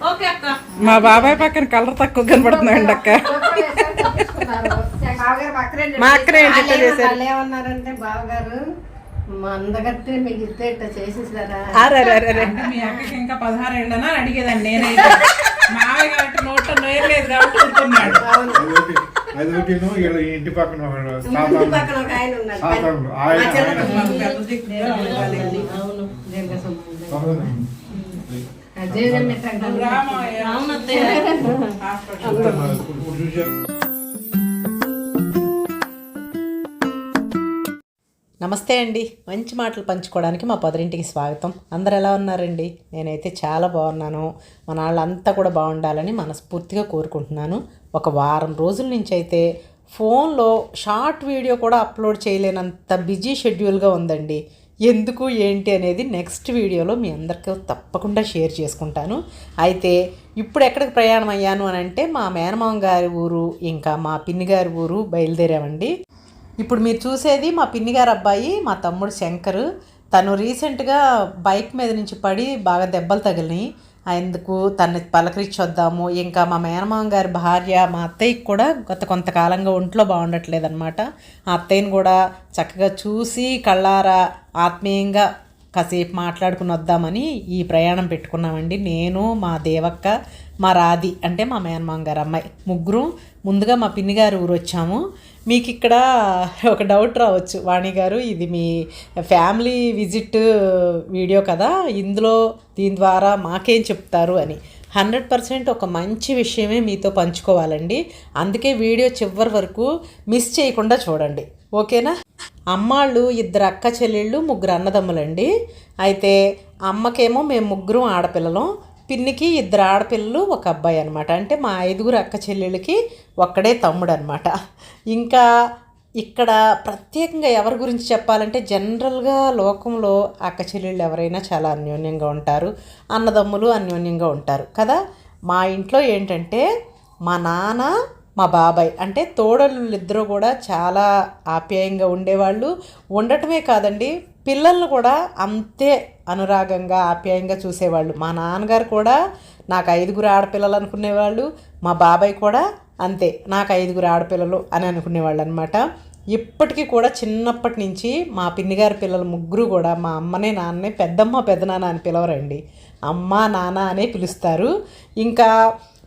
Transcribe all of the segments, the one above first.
Okay అక్క. మా బాబాయ్ పక్కన కలర్ తక్కువ కనబడుతుందండి అక్క. మా అక్కన ఇట్లా చేశారు. ఏమన్నారంటే బావగారు. మా అందగత్తే మీకు ఇస్తే ఇట్లా చేసేసారా? మీ అక్కకి ఇంకా పదహారు ఏళ్ళనా అడిగేదాన్ని నేనైతే. మావయ్య కాబట్టి నోట్లో నోరు లేదు కాబట్టి ఊరుకున్నాడు. అదొకటిను ఇంటి పక్కన ఆయన నమస్తే అండి. మంచి మాటలు పంచుకోవడానికి మా పొదరింటికి స్వాగతం. అందరు ఎలా ఉన్నారండి? నేనైతే చాలా బాగున్నాను. మన వాళ్ళంతా కూడా బాగుండాలని మనస్ఫూర్తిగా కోరుకుంటున్నాను. ఒక వారం రోజుల నుంచి అయితే ఫోన్లో షార్ట్ వీడియో కూడా అప్లోడ్ చేయలేనంత బిజీ షెడ్యూల్గా ఉందండి. ఎందుకు ఏంటి అనేది నెక్స్ట్ వీడియోలో మీ అందరికీ తప్పకుండా షేర్ చేసుకుంటాను. అయితే ఇప్పుడు ఎక్కడికి ప్రయాణం అయ్యాను అని అంటే మా మేనమామ గారి ఊరు ఇంకా మా పిన్ని గారి ఊరు బయలుదేరామండి. ఇప్పుడు మీరు చూసేది మా పిన్ని గారు అబ్బాయి మా తమ్ముడు శంకర్. తను రీసెంట్గా బైక్ మీద నుంచి పడి బాగా దెబ్బలు తగిలినాయి. అందుకు తనని పలకరించొద్దాము. ఇంకా మా మేనమామ గారి భార్య మా అత్తయ్యకి కూడా గత కొంతకాలంగా ఒంట్లో బాగుండట్లేదు అనమాట ఆ అత్తయ్యని కూడా చక్కగా చూసి కళ్ళారా ఆత్మీయంగా కాసేపు మాట్లాడుకుని వద్దామని ఈ ప్రయాణం పెట్టుకున్నామండి. నేను మా దేవక్క మా రాధి అంటే మా మేనమామ గారు అమ్మాయి ముగ్గురు. ముందుగా మా పిన్ని గారు ఊరు వచ్చాము మీకు ఇక్కడ ఒక డౌట్ రావచ్చు. వాణి గారు ఇది మీ ఫ్యామిలీ విజిట్ వీడియో కదా ఇందులో దీని ద్వారా మాకేం చెప్తారు అని. హండ్రెడ్ పర్సెంట్ ఒక మంచి విషయమే మీతో పంచుకోవాలండి. అందుకే వీడియో చివరి వరకు మిస్ చేయకుండా చూడండి. ఓకేనా? అమ్మాళ్ళు ఇద్దరు అక్క చెల్లెళ్ళు ముగ్గురు అన్నదమ్ములండి. అయితే అమ్మకేమో మేము ముగ్గురం ఆడపిల్లలం. పిన్నికి ఇద్దరు ఆడపిల్లలు ఒక అబ్బాయి అనమాట అంటే మా ఐదుగురు అక్క చెల్లెళ్ళకి ఒక్కడే తమ్ముడు అనమాట ఇంకా ఇక్కడ ప్రత్యేకంగా ఎవరి గురించి చెప్పాలంటే జనరల్గా లోకంలో అక్క చెల్లెళ్ళు ఎవరైనా చాలా అన్యోన్యంగా ఉంటారు. అన్నదమ్ములు అన్యోన్యంగా ఉంటారు. కదా? మా ఇంట్లో ఏంటంటే మా నాన్న మా బాబాయ్ అంటే తోడళ్ళు ఇద్దరు కూడా చాలా ఆప్యాయంగా ఉండేవాళ్ళు. ఉండటమే కాదండి పిల్లలను కూడా అంతే అనురాగంగా ఆప్యాయంగా చూసేవాళ్ళు. మా నాన్నగారు కూడా నాకు ఐదుగురు ఆడపిల్లలు అనుకునేవాళ్ళు. మా బాబాయ్ కూడా అంతే నాకు ఐదుగురు ఆడపిల్లలు అని అనుకునేవాళ్ళు అనమాట ఇప్పటికీ కూడా చిన్నప్పటి నుంచి మా పిన్నిగారి పిల్లలు ముగ్గురు కూడా మా అమ్మనే నాన్నే పెద్దమ్మ పెద్దనాన్న అని పిలవరండి. అమ్మ నాన్న అనే పిలుస్తారు. ఇంకా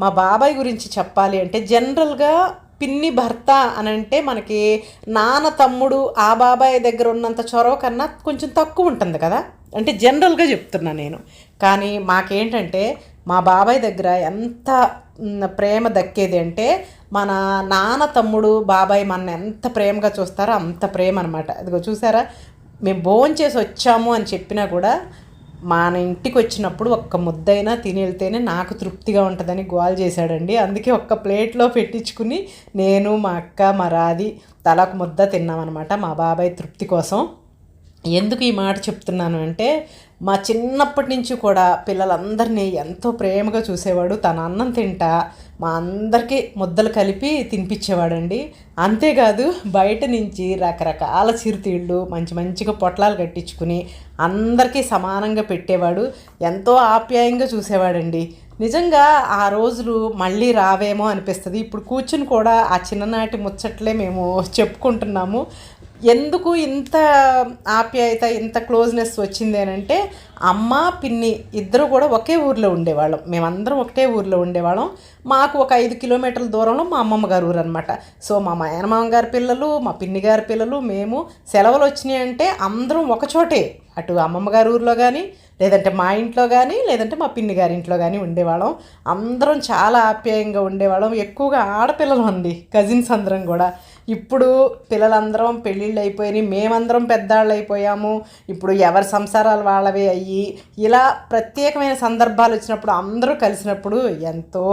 మా బాబాయ్ గురించి చెప్పాలి అంటే జనరల్గా పిన్ని భర్త అని అంటే మనకి నాన్న తమ్ముడు ఆ బాబాయ్ దగ్గర ఉన్నంత చొరవ కన్నా కొంచెం తక్కువ ఉంటుంది కదా? అంటే జనరల్గా చెప్తున్నా నేను. కానీ మాకేంటంటే మా బాబాయ్ దగ్గర ఎంత ప్రేమ దక్కేది అంటే మన నాన్న తమ్ముడు బాబాయ్ మన ఎంత ప్రేమగా చూస్తారో అంత ప్రేమ అనమాట అదిగో చూసారా? మేము భోంచేసి వచ్చాము అని చెప్పినా కూడా మన ఇంటికి వచ్చినప్పుడు ఒక్క ముద్దైనా తిని వెళ్తేనే నాకు తృప్తిగా ఉంటుందని గోల్ చేశాడండి. అందుకే ఒక్క ప్లేట్లో పెట్టించుకుని నేను మా అక్క మా రాది తలకు ముద్ద తిన్నామన్నమాట మా బాబాయ్ తృప్తి కోసం. ఎందుకు ఈ మాట చెప్తున్నాను అంటే మా చిన్నప్పటి నుంచి కూడా పిల్లలందరినీ ఎంతో ప్రేమగా చూసేవాడు. తన అన్నం తింటా మా అందరికీ ముద్దలు కలిపి తినిపించేవాడండి. అంతేకాదు బయట నుంచి రకరకాల చిరుతిళ్ళు మంచి మంచిగా పొట్లాలు కట్టించుకుని అందరికీ సమానంగా పెట్టేవాడు. ఎంతో ఆప్యాయంగా చూసేవాడండి. నిజంగా ఆ రోజులు మళ్ళీ రావేమో అనిపిస్తుంది. ఇప్పుడు కూర్చుని కూడా ఆ చిన్ననాటి ముచ్చట్లే మేము చెప్పుకుంటున్నాము. ఎందుకు ఇంత ఆప్యాయత ఇంత క్లోజ్నెస్ వచ్చింది అని అంటే అమ్మ పిన్ని ఇద్దరు కూడా ఒకే ఊర్లో ఉండేవాళ్ళం. మేమందరం ఒకటే ఊర్లో ఉండేవాళ్ళం. మాకు ఒక ఐదు కిలోమీటర్ల దూరంలో మా అమ్మమ్మ గారు ఊరు అనమాట సో మా మేనమామ గారి పిల్లలు మా పిన్ని గారి పిల్లలు మేము సెలవులు వచ్చినాయి అంటే అందరం ఒకచోటే అటు అమ్మమ్మ గారి ఊర్లో కానీ లేదంటే మా ఇంట్లో కానీ లేదంటే మా పిన్ని గారి ఇంట్లో కానీ ఉండేవాళ్ళం. అందరం చాలా ఆప్యాయంగా ఉండేవాళ్ళం. ఎక్కువగా ఆడపిల్లలు అండి కజిన్స్ అందరం కూడా. ఇప్పుడు పిల్లలందరం పెళ్ళిళ్ళు అయిపోయినాయి మేమందరం పెద్దాళ్ళు అయిపోయాము ఇప్పుడు ఎవరి సంసారాలు వాళ్ళవే అయ్యి ఇలా ప్రత్యేకమైన సందర్భాలు వచ్చినప్పుడు అందరూ కలిసినప్పుడు ఎంతో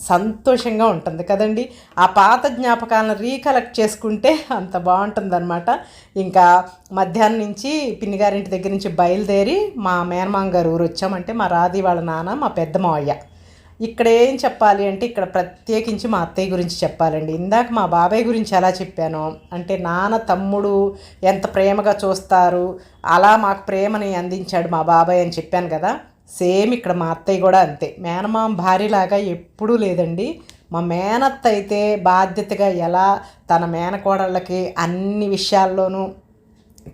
సంతోషంగా ఉంటుంది కదండి. ఆ పాత జ్ఞాపకాలను రీకలెక్ట్ చేసుకుంటే అంత బాగుంటుందన్నమాట. ఇంకా మధ్యాహ్నం నుంచి పిన్నిగారింటి దగ్గర నుంచి బయలుదేరి మా మేనమామ గారు ఊరు వచ్చామంటే మా రాధి వాళ్ళ నాన్న మా పెద్ద మావయ్య. ఇక్కడ ఏం చెప్పాలి అంటే ఇక్కడ ప్రత్యేకించి మా అత్తయ్య గురించి చెప్పాలండి. ఇందాక మా బాబాయ్ గురించి ఎలా చెప్పానో అంటే నాన్న తమ్ముడు ఎంత ప్రేమగా చూస్తారు అలా మాకు ప్రేమని అందించాడు మా బాబాయ్ అని చెప్పాను కదా. సేమ్ ఇక్కడ మా అత్తయ్య కూడా అంతే. మేనమామ భార్యలాగా ఎప్పుడూ లేదండి. మా మేనత్త అయితే బాధ్యతగా ఎలా తన మేనకోడళ్ళకి అన్ని విషయాల్లోనూ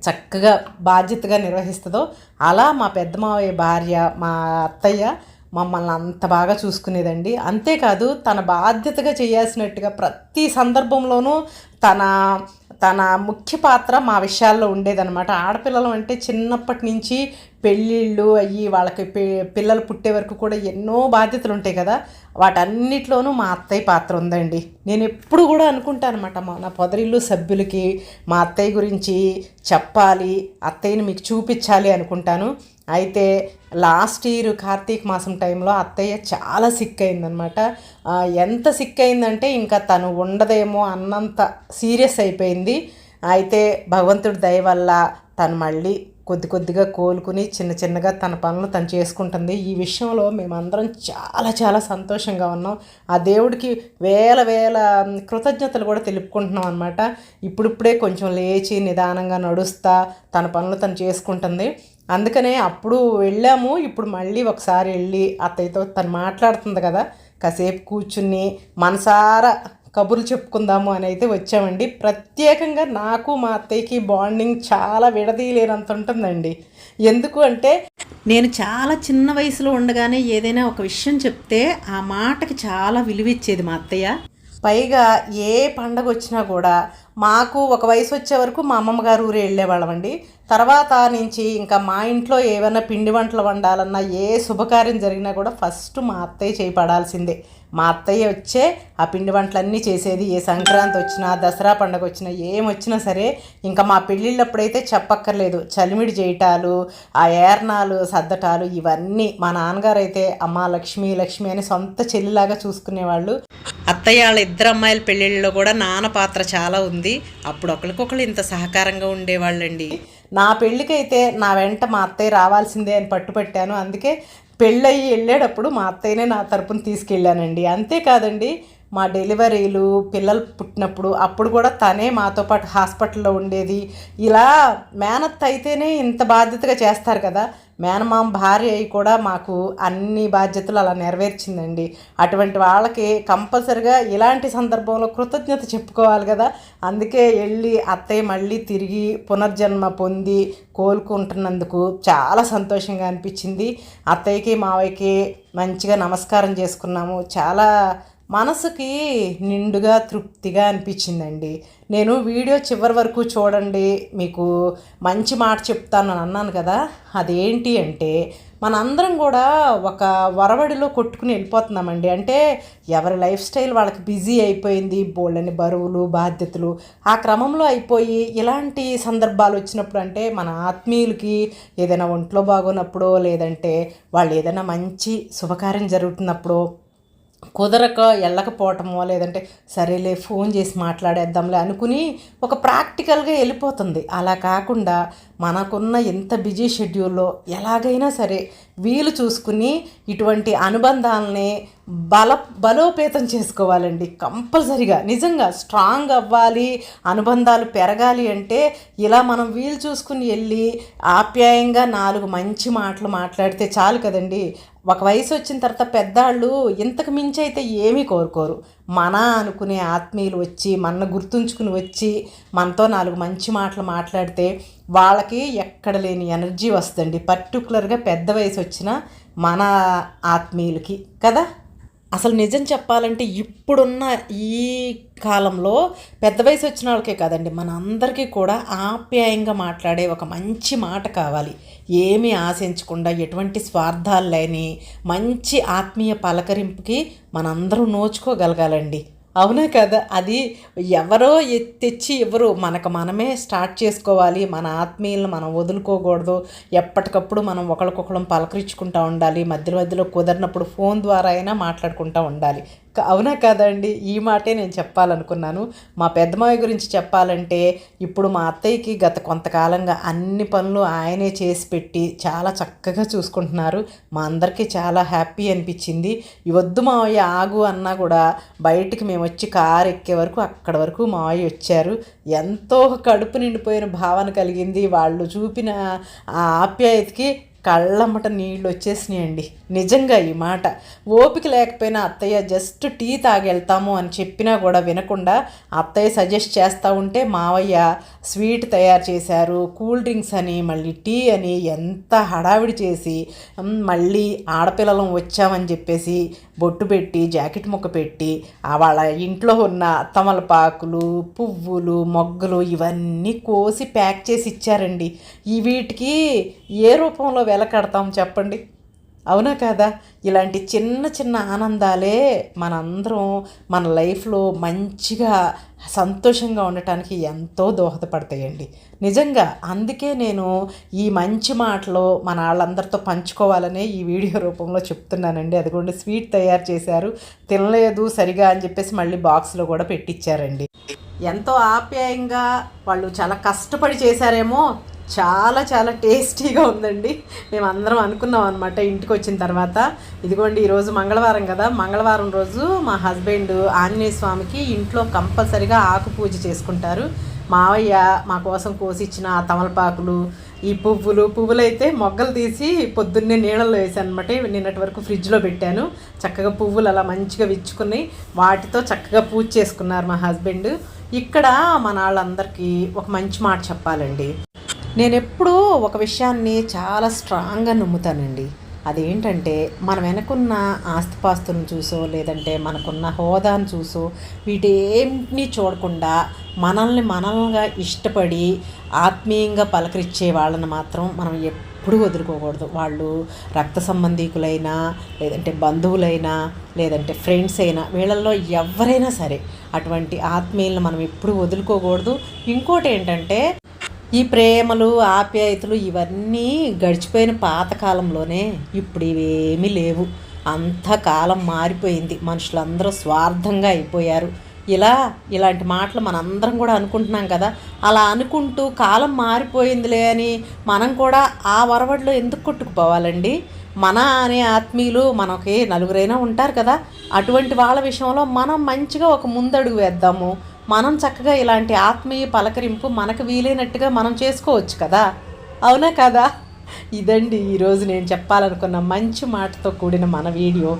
చక్కగా బాధ్యతగా నిర్వహిస్తుందో అలా మా పెద్ద మావయ్య భార్య మా అత్తయ్య మమ్మల్ని అంత బాగా చూసుకునేదండి. అంతేకాదు తన బాధ్యతగా చేయాల్సినట్టుగా ప్రతి సందర్భంలోనూ తన తన ముఖ్య పాత్ర మా విషయాల్లో ఉండేదన్నమాట. ఆడపిల్లలు అంటే చిన్నప్పటి నుంచి పెళ్ళిళ్ళు అయ్యి వాళ్ళకి పిల్లలు పుట్టే వరకు కూడా ఎన్నో బాధ్యతలు ఉంటాయి కదా. వాటన్నిటిలోనూ మా అత్తయ్య పాత్ర ఉందండి. నేను ఎప్పుడు కూడా అనుకుంటాను అనమాట మా నా పొదరిల్లు సభ్యులకి మా అత్తయ్య గురించి చెప్పాలి అత్తయ్యని మీకు చూపించాలి అనుకుంటాను. అయితే లాస్ట్ ఇయర్ కార్తీక మాసం టైంలో అత్తయ్య చాలా సిక్ అయిందనమాట ఎంత సిక్ అయిందంటే ఇంకా తను ఉండదేమో అన్నంత సీరియస్ అయిపోయింది. అయితే భగవంతుడి దయ వల్ల తను మళ్ళీ కొద్ది కొద్దిగా కోలుకుని చిన్న చిన్నగా తన పనులు తను చేసుకుంటుంది. ఈ విషయంలో మేమందరం చాలా చాలా సంతోషంగా ఉన్నాం. ఆ దేవుడికి వేల వేల కృతజ్ఞతలు కూడా తెలుపుకుంటున్నాం అనమాట ఇప్పుడిప్పుడే కొంచెం లేచి నిదానంగా నడుస్తా తన పనులు తను చేసుకుంటుంది. అందుకనే అప్పుడు వెళ్ళాము ఇప్పుడు మళ్ళీ ఒకసారి వెళ్ళి అత్తయ్యతో తను మాట్లాడుతుంది కదా కాసేపు కూర్చుని మనసారా కబుర్లు చెప్పుకుందాము అని అయితే వచ్చామండి. ప్రత్యేకంగా నాకు మా అత్తయ్యకి బాండింగ్ చాలా విడదీయలేనంత ఉంటుందండి. ఎందుకు అంటే నేను చాలా చిన్న వయసులో ఉండగానే ఏదైనా ఒక విషయం చెప్తే ఆ మాటకి చాలా విలువిచ్చేది మా అత్తయ్య. పైగా ఏ పండగ వచ్చినా కూడా మాకు ఒక వయసు వచ్చే వరకు మా అమ్మమ్మ గారు ఊరు వెళ్ళేవాళ్ళమండి. తర్వాత నుంచి ఇంకా మా ఇంట్లో ఏమైనా పిండి వంటలు వండాలన్నా ఏ శుభకార్యం జరిగినా కూడా ఫస్ట్ మా అత్తయ్య చేయి పడాల్సిందే. మా అత్తయ్య వచ్చే ఆ పిండి వంటలన్నీ చేసేది. ఏ సంక్రాంతి వచ్చినా దసరా పండగ వచ్చినా ఏం వచ్చినా సరే ఇంకా మా పెళ్ళిళ్ళప్పుడైతే చెప్పక్కర్లేదు. చలిమిడి చేయటాలు ఆ ఏర్నాలు సద్దటాలు ఇవన్నీ మా నాన్నగారు అయితే అమ్మ లక్ష్మి లక్ష్మి అని సొంత చెల్లిలాగా చూసుకునేవాళ్ళు. అత్తయ్య వాళ్ళ ఇద్దరు అమ్మాయిల పెళ్ళిళ్ళలో కూడా నాన్న పాత్ర చాలా ఉంది. అప్పుడు ఒకరికొకరు ఇంత సహకారంగా ఉండేవాళ్ళండి. నా పెళ్ళికైతే నా వెంట మా అత్తయ్య రావాల్సిందే అని పట్టుపట్టాను. అందుకే పెళ్ళయి వెళ్ళేటప్పుడు మా అత్తయ్యనే నా తరపున తీసుకెళ్ళానండి. అంతేకాదండి మా డెలివరీలు పిల్లలు పుట్టినప్పుడు అప్పుడు కూడా తనే మాతో పాటు హాస్పిటల్లో ఉండేది. ఇలా మేనత్ అయితేనే ఇంత బాధ్యతగా చేస్తారు కదా. మేనమామ భార్య అయి కూడా మాకు అన్ని బాధ్యతలు అలా నెరవేర్చిందండి. అటువంటి వాళ్ళకి కంపల్సరిగా ఇలాంటి సందర్భంలో కృతజ్ఞత చెప్పుకోవాలి కదా. అందుకే వెళ్ళి అత్తయ్య మళ్ళీ తిరిగి పునర్జన్మ పొంది కోలుకుంటున్నందుకు చాలా సంతోషంగా అనిపించింది. అత్తయ్యకి మావయ్యకి మంచిగా నమస్కారం చేసుకున్నాము. చాలా మనసుకి నిండుగా తృప్తిగా అనిపించిందండి. నేను వీడియో చివరి వరకు చూడండి మీకు మంచి మాట చెప్తాను అన్నాను కదా అదేంటి అంటే మనందరం కూడా ఒక వరవడిలో కొట్టుకుని వెళ్ళిపోతున్నామండి. అంటే ఎవరి లైఫ్ స్టైల్ వాళ్ళకి బిజీ అయిపోయింది బోళ్ళని బరువులు బాధ్యతలు ఆ క్రమంలో అయిపోయి ఇలాంటి సందర్భాలు వచ్చినప్పుడు అంటే మన ఆత్మీయులకి ఏదైనా ఒంట్లో బాగున్నప్పుడో లేదంటే వాళ్ళు ఏదైనా మంచి శుభకార్యం జరుగుతున్నప్పుడు కుదరక వెళ్ళకపోవటమో లేదంటే సరేలే ఫోన్ చేసి మాట్లాడేద్దాంలే అనుకుని ఒక ప్రాక్టికల్గా వెళ్ళిపోతుంది. అలా కాకుండా మనకున్న ఎంత బిజీ షెడ్యూల్లో ఎలాగైనా సరే వీలు చూసుకుని ఇటువంటి అనుబంధాలని బల బలోపేతం చేసుకోవాలండి కంపల్సరిగా. నిజంగా స్ట్రాంగ్ అవ్వాలి అనుబంధాలు పెరగాలి అంటే ఇలా మనం వీలు చూసుకుని వెళ్ళి ఆప్యాయంగా నాలుగు మంచి మాటలు మాట్లాడితే చాలు కదండి. ఒక వయసు వచ్చిన తర్వాత పెద్దాళ్ళు ఇంతకు మించి అయితే ఏమీ కోరుకోరు. మన అనుకునే ఆత్మీయులు వచ్చి మన గుర్తుంచుకుని వచ్చి మనతో నాలుగు మంచి మాటలు మాట్లాడితే వాళ్ళకి ఎక్కడ లేని ఎనర్జీ వస్తుంది పర్టికులర్గా పెద్ద వయసు వచ్చిన మన ఆత్మీయులకి కదా? అసలు నిజం చెప్పాలంటే ఇప్పుడున్న ఈ కాలంలో పెద్ద వయసు వచ్చిన వాళ్ళకే కాదండి. మన అందరికీ కూడా ఆప్యాయంగా మాట్లాడే ఒక మంచి మాట కావాలి. ఏమీ ఆశించకుండా ఎటువంటి స్వార్థాలు లేని మంచి ఆత్మీయ పలకరింపుకి మనందరం నోచుకోగలగాలండి. అవునా కదా? అది ఎవరో తెచ్చి ఎవరు మనకు మనమే స్టార్ట్ చేసుకోవాలి. మన ఆత్మీయులను మనం వదులుకోకూడదు. ఎప్పటికప్పుడు మనం ఒకరికొకరం పలకరించుకుంటూ ఉండాలి. మధ్య మధ్యలో కుదరినప్పుడు ఫోన్ ద్వారా అయినా మాట్లాడుకుంటూ ఉండాలి. అవునా కదండి? ఈ మాటే నేను చెప్పాలనుకున్నాను. మా పెద్దమావి గురించి చెప్పాలంటే ఇప్పుడు మా అత్తయ్యకి గత కొంతకాలంగా అన్ని పనులు ఆయనే చేసి పెట్టి చాలా చక్కగా చూసుకుంటున్నారు. మా అందరికీ చాలా హ్యాపీ అనిపించింది. ఈ వద్దు మావయ్య ఆగు అన్నా కూడా బయటికి మేము వచ్చి కారు ఎక్కే వరకు అక్కడ వరకు మావయ్య వచ్చారు. ఎంతో కడుపు నిండిపోయిన భావన కలిగింది. వాళ్ళు చూపిన ఆ ఆప్యాయతకి కళ్ళమ్మట నీళ్ళు వచ్చేసినాయండి నిజంగా ఈ మాట. ఓపిక లేకపోయినా అత్తయ్య జస్ట్ టీ తాగెళ్తాము అని చెప్పినా కూడా వినకుండా అత్తయ్య సజెస్ట్ చేస్తూ ఉంటే మావయ్య స్వీట్ తయారు చేశారు కూల్ డ్రింక్స్ అని మళ్ళీ టీ అని ఎంత హడావిడి చేసి మళ్ళీ ఆడపిల్లలం వచ్చామని చెప్పేసి బొట్టు పెట్టి జాకెట్ ముక్క పెట్టి వాళ్ళ ఇంట్లో ఉన్న తమలపాకులు పువ్వులు మొగ్గలు ఇవన్నీ కోసి ప్యాక్ చేసి ఇచ్చారండి. ఈ వీటికి ఏ రూపంలో వెల కడతాం చెప్పండి? అవునా కదా? ఇలాంటి చిన్న చిన్న ఆనందాలే మనందరం మన లైఫ్లో మంచిగా సంతోషంగా ఉండటానికి ఎంతో దోహదపడతాయండి. నిజంగా అందుకే నేను ఈ మంచి మాటలు మన వాళ్ళందరితో పంచుకోవాలనే ఈ వీడియో రూపంలో చెప్తున్నానండి. అదిగోండి స్వీట్ తయారు చేశారు. తినలేదు సరిగా అని చెప్పేసి మళ్ళీ బాక్స్లో కూడా పెట్టించారండి ఎంతో ఆప్యాయంగా వాళ్ళు చాలా కష్టపడి చేశారేమో చాలా చాలా టేస్టీగా ఉందండి. మేము అందరం అనుకున్నాం అనమాట ఇంటికి వచ్చిన తర్వాత. ఇదిగోండి ఈరోజు మంగళవారం కదా. మంగళవారం రోజు మా హస్బెండ్ ఆంజనేయ స్వామికి ఇంట్లో కంపల్సరిగా ఆకు పూజ చేసుకుంటారు. మావయ్య మా కోసం కోసిచ్చిన ఆ తమలపాకులు ఈ పువ్వులు పువ్వులు అయితే మొగ్గలు తీసి పొద్దున్నే నీళ్ళల్లో వేసాను అనమాట నిన్నటి వరకు ఫ్రిడ్జ్లో పెట్టాను. చక్కగా పువ్వులు అలా మంచిగా విచ్చుకుని వాటితో చక్కగా పూజ చేసుకున్నారు మా హస్బెండ్. ఇక్కడ మన వాళ్ళందరికీ ఒక మంచి మాట చెప్పాలండి. నేను ఎప్పుడూ ఒక విషయాన్ని చాలా స్ట్రాంగ్గా నమ్ముతానండి. అదేంటంటే మన వెనకున్న ఆస్తిపాస్తులను చూసో లేదంటే మనకున్న హోదాను చూసో వీటేంటిని చూడకుండా మనల్ని మనల్గా ఇష్టపడి ఆత్మీయంగా పలకరించే వాళ్ళని మాత్రం మనం ఎప్పుడూ వదులుకోకూడదు. వాళ్ళు రక్త సంబంధీకులైనా లేదంటే బంధువులైనా లేదంటే ఫ్రెండ్స్ అయినా వీళ్ళల్లో ఎవరైనా సరే అటువంటి ఆత్మీయులను మనం ఎప్పుడూ వదులుకోకూడదు. ఇంకోటి ఏంటంటే ఈ ప్రేమలు ఆప్యాయతలు ఇవన్నీ గడిచిపోయిన పాతకాలంలోనే ఇప్పుడు ఇవేమీ లేవు. అంత కాలం మారిపోయింది. మనుషులందరూ స్వార్థంగా అయిపోయారు. ఇలా ఇలాంటి మాటలు మనందరం కూడా అనుకుంటున్నాం కదా. అలా అనుకుంటూ కాలం మారిపోయిందిలే అని మనం కూడా ఆ వరవడిలో ఎందుకు కొట్టుకుపోవాలండి? మన అనే ఆత్మీయులు మనకి నలుగురైనా ఉంటారు కదా. అటువంటి వాళ్ళ విషయంలో మనం మంచిగా ఒక ముందడుగు వేద్దాము. మనం చక్కగా ఇలాంటి ఆత్మీయ పలకరింపు మనకు వీలైనట్టుగా మనం చేసుకోవచ్చు కదా? అవునా కదా? ఇదండి ఈరోజు నేను చెప్పాలనుకున్న మంచి మాటతో కూడిన మన వీడియో.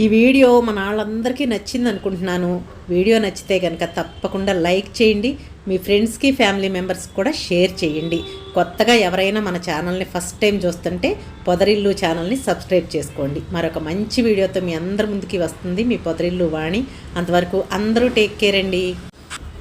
ఈ వీడియో మన వాళ్ళందరికీ నచ్చింది అనుకుంటున్నాను. వీడియో నచ్చితే కనుక తప్పకుండా లైక్ చేయండి. మీ ఫ్రెండ్స్కి ఫ్యామిలీ మెంబర్స్కి కూడా షేర్ చేయండి. కొత్తగా ఎవరైనా మన ఛానల్ని ఫస్ట్ టైం చూస్తుంటే పొదరిల్లు ఛానల్ని సబ్స్క్రైబ్ చేసుకోండి. మరొక మంచి వీడియోతో మీ అందరి ముందుకి వస్తుంది మీ పొదరిల్లు వాణి. అంతవరకు అందరూ టేక్ కేర్ అండి.